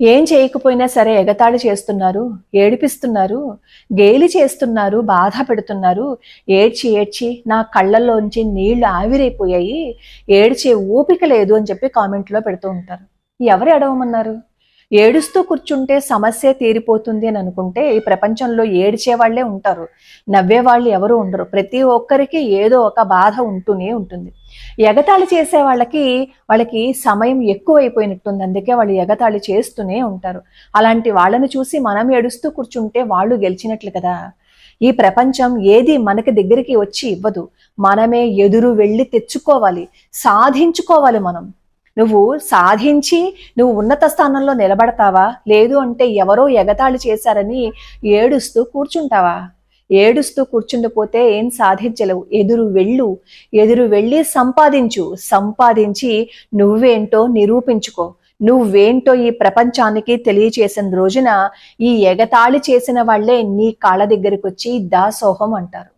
ఏం చేయకపోయినా సరే ఎగతాళి చేస్తున్నారు ఏడిపిస్తున్నారు గేలి చేస్తున్నారు బాధ పెడుతున్నారు. ఏడ్చి ఏడ్చి నా కళ్ళల్లోంచి నీళ్ళు ఆవిరైపోయాయి. ఏడ్చే ఓపిక లేదు అని చెప్పి కామెంట్లో పెడుతూ ఉంటారు. ఎవరు ఎడవమన్నారు ఏడుస్తూ కూర్చుంటే సమస్య తీరిపోతుంది అని అనుకుంటే ఈ ప్రపంచంలో ఏడ్చే వాళ్ళే ఉంటారు. నవ్వే వాళ్ళు ఎవరు ఉండరు. ప్రతి ఒక్కరికి ఏదో ఒక బాధ ఉంటూనే ఉంటుంది. ఎగతాళి చేసే వాళ్ళకి వాళ్ళకి సమయం ఎక్కువైపోయినట్టుంది. అందుకే వాళ్ళు ఎగతాళి చేస్తూనే ఉంటారు. అలాంటి వాళ్ళని చూసి మనం ఏడుస్తూ కూర్చుంటే వాళ్ళు గెలిచినట్లు కదా. ఈ ప్రపంచం ఏది మనకి దగ్గరికి వచ్చి ఇవ్వదు. మనమే ఎదురు వెళ్ళి తెచ్చుకోవాలి. సాధించుకోవాలి మనం. నువ్వు సాధించి నువ్వు ఉన్నత స్థానంలో నిలబడతావా? లేదు అంటే ఎవరో ఎగతాళి చేశారని ఏడుస్తూ కూర్చుంటావా? ఏడుస్తూ కూర్చుండిపోతే ఏం సాధించలేవు. ఎదురు వెళ్ళు. ఎదురు వెళ్ళి సంపాదించు. సంపాదించి నువ్వేంటో నిరూపించుకో. నువ్వేంటో ఈ ప్రపంచానికి తెలియచేసిన రోజున ఈ ఎగతాళి చేసిన వాళ్ళే నీ కాళ్ళ దగ్గరికి వచ్చి దాసోహం అంటారు.